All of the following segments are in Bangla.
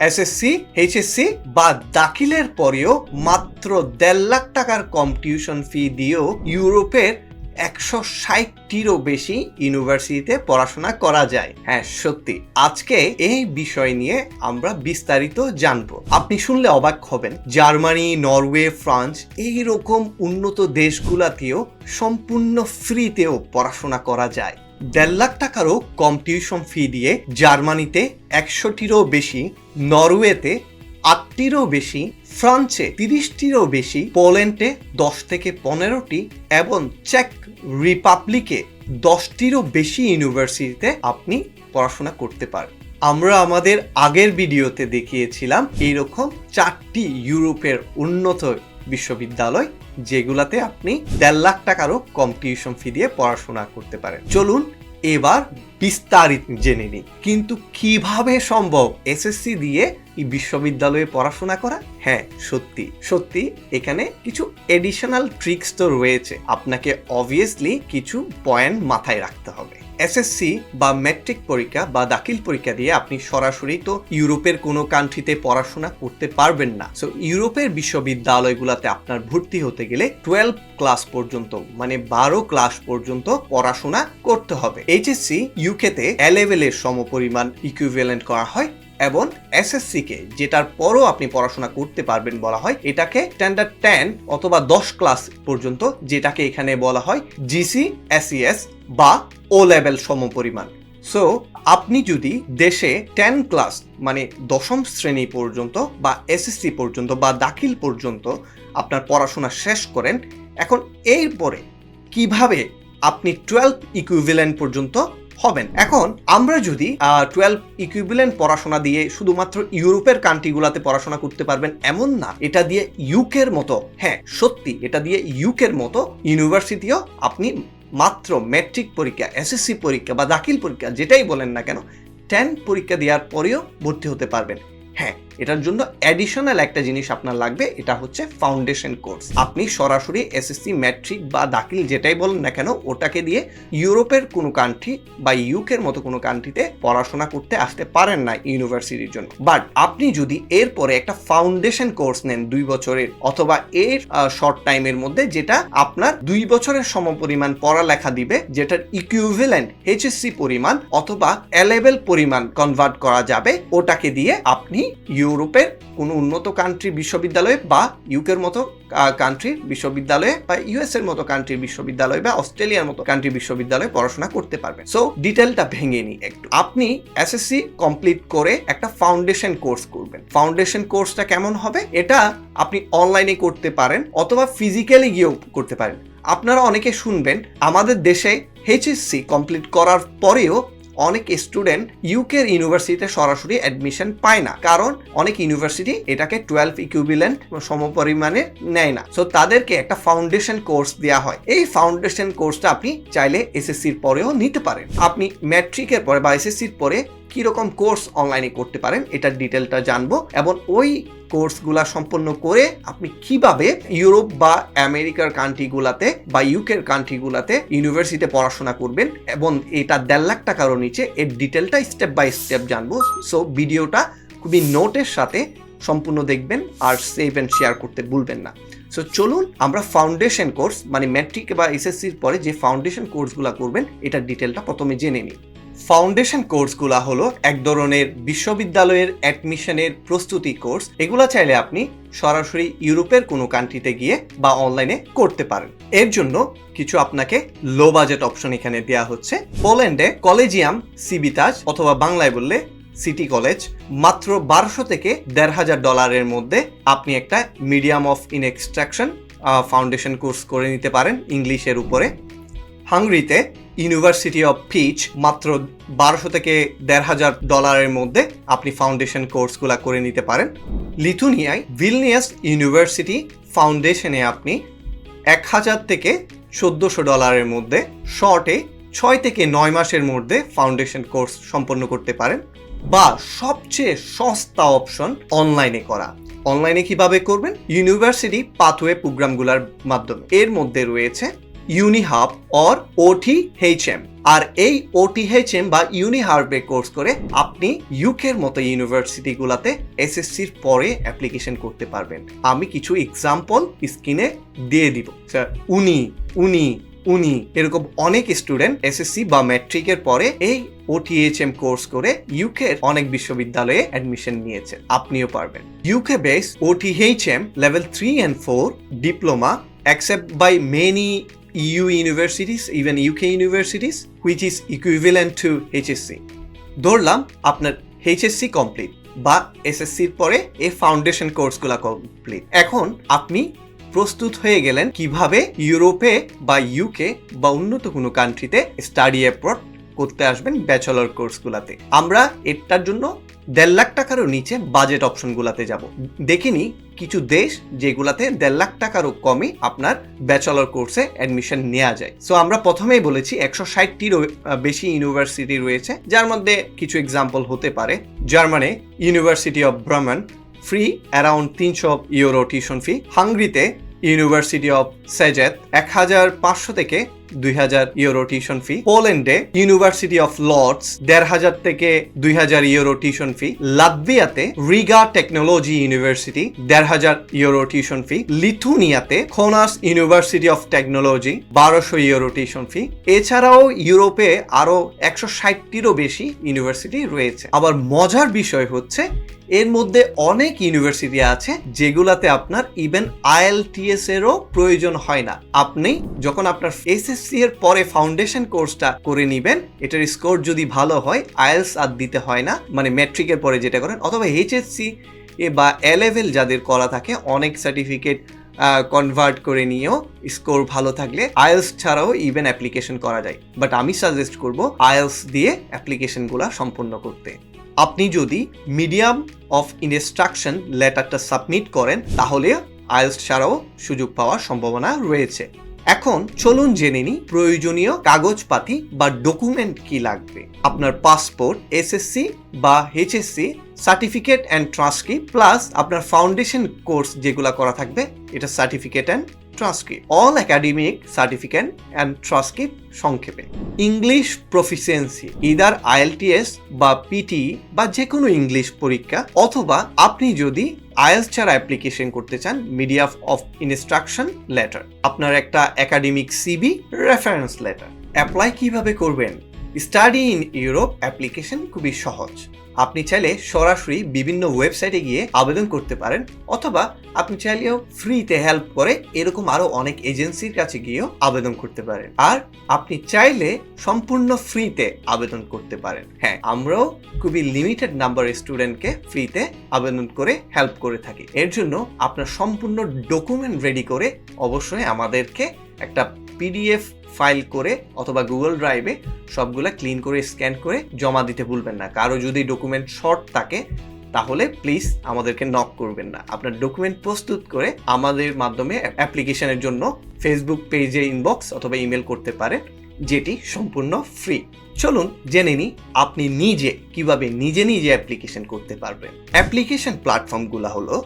এসএসসি এইচএসসি বা দাখিলের পরেও মাত্র দেড় লাখ টাকার কম টিউশন ফি দিয়েও ইউরোপের একশো ষাটটিরও বেশি ইউনিভার্সিটিতে পড়াশোনা করা যায়। হ্যাঁ সত্যি। আজকে এই বিষয় নিয়ে আমরা বিস্তারিত জানব। আপনি শুনলে অবাক হবেন, জার্মানি, নরওয়ে, ফ্রান্স এই রকম উন্নত দেশগুলাতেও সম্পূর্ণ ফ্রিতেও পড়াশোনা করা যায়। দেড় লাখ টাকারও কম টিউশন ফি দিয়ে জার্মানিতে একশোটিরও বেশি, নরওয়েতে আটটিরও বেশি, ফ্রান্সে তিরিশটিরও বেশি, পোল্যান্ডে দশ থেকে পনেরোটি এবং চেক রিপাবলিকে দশটিরও বেশি ইউনিভার্সিটিতে আপনি পড়াশোনা করতে পারেন আমরা আমাদের আগের ভিডিওতে দেখিয়েছিলাম এইরকম চারটি ইউরোপের উন্নত বিশ্ববিদ্যালয় যেগুলাতে আপনি দেড় লাখ টাকারও কম টিউশন ফি দিয়ে পড়াশোনা করতে পারেন। চলুন এবার বিস্তারিত জেনে নিই। কিন্তু কীভাবে সম্ভব এসএসসি দিয়ে বিশ্ববিদ্যালয়ে পড়াশোনা করা? হ্যাঁ সত্যি। সত্যি, এখানে কিছু এডিশনাল ট্রিক্স তো রয়েছে। আপনাকে অবভিয়াসলি কিছু পয়েন্ট মাথায় রাখতে হবে। এসএসসি বা ম্যাট্রিক পরীক্ষা বা দাখিল পরীক্ষা দিয়ে আপনি সরাসরি তো ইউরোপের কোনো কান্ট্রিতে পড়াশোনা করতে পারবেন না। সো ইউরোপের বিশ্ববিদ্যালয়গুলোতে আপনার ভর্তি হতে গেলে টুয়েলভ ক্লাস পর্যন্ত মানে বারো ক্লাস পর্যন্ত পড়াশোনা করতে হবে। এইচএসসি ইউকেতে এ লেভেলের সমপরিমাণ ইকুইভ্যালেন্ট করা হয় এবং এসএসসি কে, যেটার পরও আপনি পড়াশোনা করতে পারবেন বলা হয়, এটাকে স্ট্যান্ডার্ড টেন অথবা দশ ক্লাস পর্যন্ত যেটাকে এখানে বলা হয় জিসি এসিএস বা ও লেভেল সমপরিমাণ সো আপনি যদি দেশে টেন ক্লাস মানে দশম শ্রেণি পর্যন্ত বা এসএসসি পর্যন্ত বা দাখিল পর্যন্ত আপনার পড়াশোনা শেষ করেন, এখন এরপরে কীভাবে আপনি টুয়েলভ ইকুইভ্যালেন্ট পর্যন্ত হবেন। এখন আমরা যদি টুয়েলভ ইকুইভ্যালেন্ট পড়াশোনা দিয়ে শুধুমাত্র ইউরোপের কান্ট্রিগুলোতে পড়াশোনা করতে পারবেন এমন না। এটা দিয়ে ইউকের মতো হ্যাঁ সত্যি, এটা দিয়ে ইউকের মতো ইউনিভার্সিটিও আপনি মাত্র ম্যাট্রিক পরীক্ষা এসএসসি পরীক্ষা বা দাখিল পরীক্ষা, যেটাই বলেন না কেন টেন পরীক্ষা দেওয়ার পরেও ভর্তি হতে পারবেন। হ্যাঁ এটার জন্য অ্যাডিশনাল একটা জিনিস আপনার লাগবে, এটা হচ্ছে ফাউন্ডেশন কোর্স আপনি সরাসরি এসএসসি ম্যাট্রিক বা দাখিল যেটাই বলেন না কেন, ওটাকে দিয়ে ইউরোপের কোনো কান্ট্রি বা ইউকের মতো কোনো কান্ট্রিতে পড়াশোনা করতে আসতে পারেন না ইউনিভার্সিটির জন্য। বাট আপনি যদি এরপরে একটা ফাউন্ডেশন কোর্স নেন দুই বছরের, অথবা এর শর্ট টাইমের মধ্যে, যেটা আপনার দুই বছরের সমপরিমাণ পড়ালেখা দিবে, যেটার ইকুইভ্যালেন্ট এইচএসসি পরিমাণ অথবা এলেভেল পরিমাণ কনভার্ট করা যাবে, ওটাকে দিয়ে আপনি ইউরোপের কোনো উন্নত কান্ট্রি বিশ্ববিদ্যালয়ে বা ইউকের মতো কান্ট্রির বিশ্ববিদ্যালয়ে বা ইউএস এর মতো কান্ট্রির বিশ্ববিদ্যালয় বা অস্ট্রেলিয়ার মতো কান্ট্রি বিশ্ববিদ্যালয়ে পড়াশোনা করতে পারবেন। সো ডিটেলটা ভেঙে নিই একটু। আপনি এসএসসি কমপ্লিট করে একটা ফাউন্ডেশন কোর্স করবেন। ফাউন্ডেশন কোর্সটা কেমন হবে? এটা আপনি অনলাইনে করতে পারেন অথবা ফিজিক্যালি গিয়েও করতে পারেন। আপনারা অনেকে শুনবেন, আমাদের দেশে এইচএসসি কমপ্লিট করার পরেও অনেক স্টুডেন্ট ইউকের ইউনিভার্সিটিতে সরাসরি অ্যাডমিশন পায় না। কারণ অনেক ইউনিভার্সিটি এটাকে টুয়েলভ ইকুইভ্যালেন্ট সমপরিমাণে নেয় না। সো তাদেরকে একটা ফাউন্ডেশন কোর্স দেওয়া হয়। এই ফাউন্ডেশন কোর্সটা আপনি চাইলে এসএসসির পরেও নিতে পারেন। আপনি ম্যাট্রিকের পরে বা এসএসসির পরে কীরকম কোর্স অনলাইনে করতে পারেন, এটার ডিটেলটা জানব এবং ওই কোর্সগুলা সম্পন্ন করে আপনি কীভাবে ইউরোপ বা আমেরিকার কান্ট্রিগুলাতে বা ইউকের কান্ট্রিগুলাতে ইউনিভার্সিটিতে পড়াশোনা করবেন এবং এটা দেড় লাখ টাকারও নিচে এর ডিটেলটা স্টেপ বাই স্টেপ জানব। সো ভিডিওটা খুবই নোটের সাথে সম্পূর্ণ দেখবেন আর সেভ অ্যান্ড শেয়ার করতে ভুলবেন না। সো চলুন আমরা ফাউন্ডেশন কোর্স মানে ম্যাট্রিক বা এসএসসির পরে যে ফাউন্ডেশন কোর্সগুলো করবেন, এটার ডিটেলটা প্রথমে জেনে নিই। ফাউন্ডেশন কোর্সগুলো হলো এক ধরনের বিশ্ববিদ্যালয়ের অ্যাডমিশনের প্রস্তুতি কোর্স। এগুলো চাইলে আপনি সরাসরি ইউরোপের কোনো কান্ট্রিতে গিয়ে বা অনলাইনে করতে পারেন। এর জন্য কিছু আপনাকে লো বাজেট অপশন এখানে দেওয়া হচ্ছে। পোল্যান্ডে কলেজিয়াম সিবিতাজ অথবা বাংলায় বললে সিটি কলেজ মাত্র বারোশো থেকে দেড় হাজার ডলারের মধ্যে আপনি একটা medium of instruction foundation course করে নিতে পারেন ইংলিশের উপরে। হাঙ্গরিতে ইউনিভার্সিটি অফ পিচ মাত্র বারোশো থেকে দেড় হাজার ডলারের মধ্যে আপনি ফাউন্ডেশন কোর্সগুলো করে নিতে পারেন। লিথুনিয়ায় ভিলনিয়াস ইউনিভার্সিটি ফাউন্ডেশনে আপনি এক হাজার থেকে চোদ্দোশো ডলারের মধ্যে শর্টে ছয় থেকে নয় মাসের মধ্যে ফাউন্ডেশন কোর্স সম্পন্ন করতে পারেন বা সবচেয়ে সস্তা অপশন অনলাইনে করা। অনলাইনে কীভাবে করবেন? ইউনিভার্সিটি পাথওয়ে প্রোগ্রামগুলোর মাধ্যমে। এর মধ্যে রয়েছে ইউনিহাব অর ওটি এইচ আর এই ওটিএইচএম বা ইউনি হার্বে কোর্স করে আপনি ইউকের মতো ইউনিভার্সিটিগুলোতে এসএসসির পরে অ্যাপ্লিকেশন করতে পারবেন। আমি কিছু এক্সাম্পল স্ক্রিনে দিয়ে দিব। উনি উনি উনি এরকম অনেক স্টুডেন্ট এসএসসি বা ম্যাট্রিকের পরে এই ওটিএইচএম কোর্স করে ইউকের অনেক বিশ্ববিদ্যালয়ে অ্যাডমিশন নিয়েছে। আপনিও পারবেন। UK base OTHM level three and four diploma accept by many EU universities, even UK universities, which is equivalent to HSC ধরলাম আপনার HSC কমপ্লিট বা এসএসসির পরে এই ফাউন্ডেশন কোর্সগুলো কমপ্লিট এখন আপনি প্রস্তুত হয়ে গেলেন কীভাবে ইউরোপে বা ইউকে বা উন্নত কোনো কান্ট্রিতে স্টাডি অ্যাপ্রড করতে আসবেন ব্যাচেলর কোর্সগুলোতে। আমরা এটার জন্য দেড় লাখ টাকারও নিচে বাজেট অপশনগুলোতে যাব। দেখিনি কিছু দেশ যেগুলাতে দেড় লাখ টাকারও কমে আপনার ব্যাচেলর কোর্সে অ্যাডমিশন নেওয়া যায়। সো আমরা প্রথমেই বলেছি একশো ষাটটিরও বেশি ইউনিভার্সিটি রয়েছে, যার মধ্যে কিছু এক্সাম্পল হতে পারে। জার্মানে university of Bremen free around তিনশো ইউরো টিউশন ফি হাঙ্গরিতে ইউনিভার্সিটি অফ সেজেত এক হাজার পাঁচশো থেকে দুই হাজার ইউরো টিউশন ফি। পোল্যান্ডে ইউনিভার্সিটি অফ লর্ডস দেড় হাজার থেকে দুই হাজার ইউরো টিউশন ফি। লাতভিয়াতে রিগা টেকনোলজি ইউনিভার্সিটি দেড় হাজার ইউরো টিউশন ফি। লিথুনিয়াতে খোনাস ইউনিভার্সিটি অফ টেকনোলজি বারোশো ইউরো টিউশন ফি। এছাড়াও ইউরোপে আরও একশো ষাটটিরও বেশি ইউনিভার্সিটি রয়েছে। আবার মজার বিষয় হচ্ছে, এর মধ্যে অনেক ইউনিভার্সিটি আছে যেগুলাতে আপনার ইভেন আইএলটিএস এরও প্রয়োজন হয় না। আপনি যখন আপনার এসএসসি এর পরে ফাউন্ডেশন কোর্সটা করে নেবেন। এটার স্কোর যদি ভালো হয় আইএলস আর দিতে হয় না মানে ম্যাট্রিকের পরে যেটা করেন, অথবা এইচএসসি এ বা এ লেভেল যাদের করা থাকে, অনেক সার্টিফিকেট কনভার্ট করে নিয়েও স্কোর ভালো থাকলে আইএলস ছাড়াও ইভেন অ্যাপ্লিকেশন করা যায়। বাট আমি সাজেস্ট করব আয়েলস দিয়ে অ্যাপ্লিকেশনগুলো সম্পূর্ণ করতে। আপনি যদি মিডিয়াম অফ ইনস্ট্রাকশন লেটারটা সাবমিট করেন, তাহলে আইএলস ছাড়াও সুযোগ পাওয়ার সম্ভাবনা রয়েছে। এখন চলুন জেনে নিই প্রয়োজনীয় কাগজপাতি বা ডকুমেন্ট কি লাগবে। আপনার পাসপোর্ট এসএসসি বা HSC certificate and transcript plus আপনার ফাউন্ডেশন কোর্স যেগুলো করা থাকবে, এটা certificate and transcript all academic certificate and transcript সংক্ষেপে। ইংলিশ প্রফিসিয়েন্সি ইদার আইএলটিএস বা পিটি বা যে কোনো ইংলিশ পরীক্ষা, অথবা আপনি যদি আইএলস ছাড়া অ্যাপ্লিকেশন করতে চান মিডিয়া অফ ইনস্ট্রাকশন লেটার আপনার একটা academic CV reference letter apply কীভাবে করবেন? স্টাডি ইন ইউরোপ অ্যাপ্লিকেশন খুবই সহজ। আপনি চাইলে সরাসরি বিভিন্ন ওয়েবসাইটে গিয়ে আবেদন করতে পারেন, অথবা আপনি চাইলেও ফ্রিতে হেল্প করে এরকম আরও অনেক এজেন্সির কাছে গিয়েও আবেদন করতে পারেন। আর আপনি চাইলে সম্পূর্ণ ফ্রিতে আবেদন করতে পারেন। হ্যাঁ আমরাও খুবই লিমিটেড নাম্বার স্টুডেন্টকে ফ্রিতে আবেদন করে হেল্প করে থাকি। এর জন্য আপনার সম্পূর্ণ ডকুমেন্ট রেডি করে অবশ্যই আমাদেরকে একটা পিডিএফ ফাইল করে অথবা গুগল ড্রাইভে সবগুলা ক্লিন করে, স্ক্যান করে জমা দিতে ভুলবেন না। কারও যদি ডকুমেন্ট শর্ট থাকে, তাহলে প্লিজ আমাদেরকে নক করবেন না। আপনার ডকুমেন্ট প্রস্তুত করে আমাদের মাধ্যমে অ্যাপ্লিকেশনের জন্য ফেসবুক পেজে ইনবক্স অথবা ইমেল করতে পারেন, যেটি সম্পূর্ণ ফ্রি। চলুন জেনে নিই, আপনি নিজে কীভাবে নিজে নিজে অ্যাপ্লিকেশন করতে পারবেন। অ্যাপ্লিকেশন প্ল্যাটফর্মগুলো হলো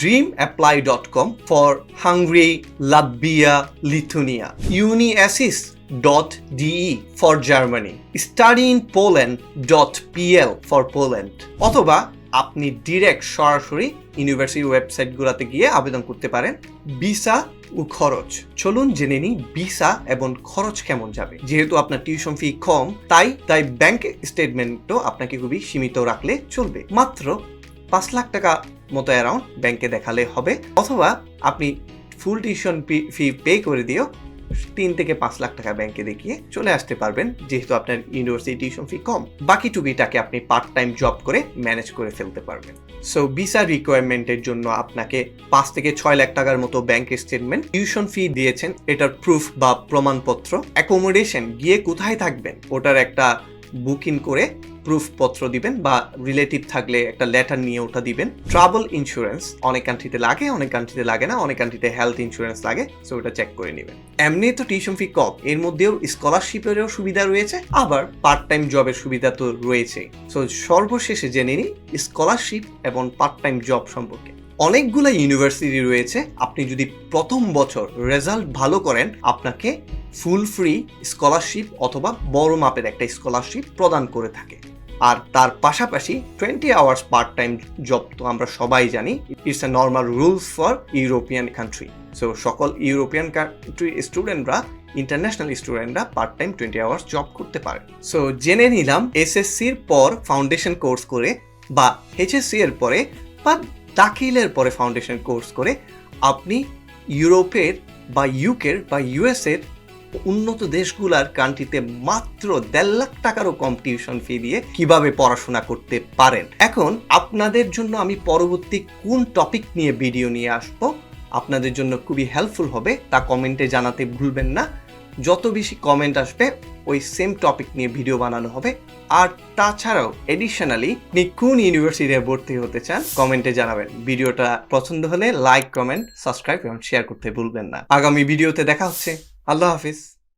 dreamapply.com for Hungary, Latvia, Lithuania, uniassist.de for Germany, studyinpoland.pl for Poland অথবা আপনি ডিরেক্ট সরাসরি ইউনিভার্সিটি ওয়েবসাইটগুলোতে গিয়ে আবেদন করতে পারেন। ভিসা ও খরচ। চলুন জেনে নিই ভিসা এবং খরচ কেমন যাবে। যেহেতু আপনার টিউশন ফি কম তাই তাই ব্যাংক স্টেটমেন্টও আপনাকে খুবই সীমিত রাখলে চলবে। মাত্র পাঁচ লাখ টাকা মতো অ্যারাউন্ড ব্যাংকে দেখালে হবে। অথবা আপনি ফুল টিউশন ফি পে করে দিয়েও তিন থেকে পাঁচ লাখ টাকা ব্যাংকে দেখিয়ে চলে আসতে পারবেন, যেহেতু আপনার ইউনিভার্সিটি টিউশন ফি কম। বাকি টুকিটাকে আপনি পার্ট টাইম জব করে ম্যানেজ করে ফেলতে পারবেন। সো ভিসা রিকোয়ারমেন্টের জন্য আপনাকে পাঁচ থেকে ছয় লাখ টাকার মতো ব্যাংক স্টেটমেন্ট টিউশন ফি দিয়েছেন। এটার প্রুফ বা প্রমাণপত্র অ্যাকোমোডেশন গিয়ে কোথায় থাকবেন? ওটার একটা বুকিং করে প্রুফ পত্র দিবেন বা রিলেটিভ থাকলে একটা লেটার নিয়ে ওটা দিবেন। ট্রাভেল ইন্স্যুরেন্স, অনেক কান্ট্রিতে লাগে, অনেক কান্ট্রিতে লাগে না, অনেক কান্ট্রিতে হেলথ ইন্স্যুরেন্স লাগে সো ওটা চেক করে নেবেন। এমনি তো টিউশন ফি কম, এর মধ্যেও স্কলারশিপেরও সুবিধা রয়েছে, আবার পার্ট টাইম জবের সুবিধা তো রয়েছে সো সর্বশেষে জেনে নিন স্কলারশিপ এবং পার্ট টাইম জব সম্পর্কে। অনেকগুলো ইউনিভার্সিটি রয়েছে, আপনি যদি প্রথম বছর রেজাল্ট ভালো করেন, আপনাকে ফুল ফ্রি স্কলারশিপ অথবা বড় মাপের একটা স্কলারশিপ প্রদান করে থাকে। আর তার পাশাপাশি twenty hours part time job তো আমরা সবাই জানি it's a normal rules for European country so সকল ইউরোপিয়ান কান্ট্রি স্টুডেন্টরা ইন্টারন্যাশনাল স্টুডেন্টরা part time twenty hours job করতে পারে। সো জেনে নিলাম এসএসসির পর ফাউন্ডেশন কোর্স করে বা এইচএসসি এর পরে বা দাখিলের পরে ফাউন্ডেশন কোর্স করে আপনি ইউরোপের বা ইউকের বা ইউএসের উন্নত দেশগুলার কান্ট্রিতে মাত্র দেড় লাখ টাকারও কম টিউশন ফি দিয়ে কীভাবে পড়াশোনা করতে পারেন? এখন আপনাদের জন্য আমি পরবর্তী কোন টপিক নিয়ে ভিডিও নিয়ে আসব? আপনাদের জন্য খুবই হেল্পফুল হবে, তা কমেন্টে জানাতে ভুলবেন না। যত বেশি কমেন্ট আসবে, ওই সেম টপিক নিয়ে ভিডিও বানানো হবে। আর তাছাড়াও এডিশনালি আপনি কোন ইউনিভার্সিটিতে ভর্তি হতে চান, কমেন্টে জানাবেন। ভিডিওটা পছন্দ হলে লাইক কমেন্ট সাবস্ক্রাইব এবং শেয়ার করতে ভুলবেন না। আগামী ভিডিওতে দেখা হচ্ছে। আল্লাহ হাফিজ।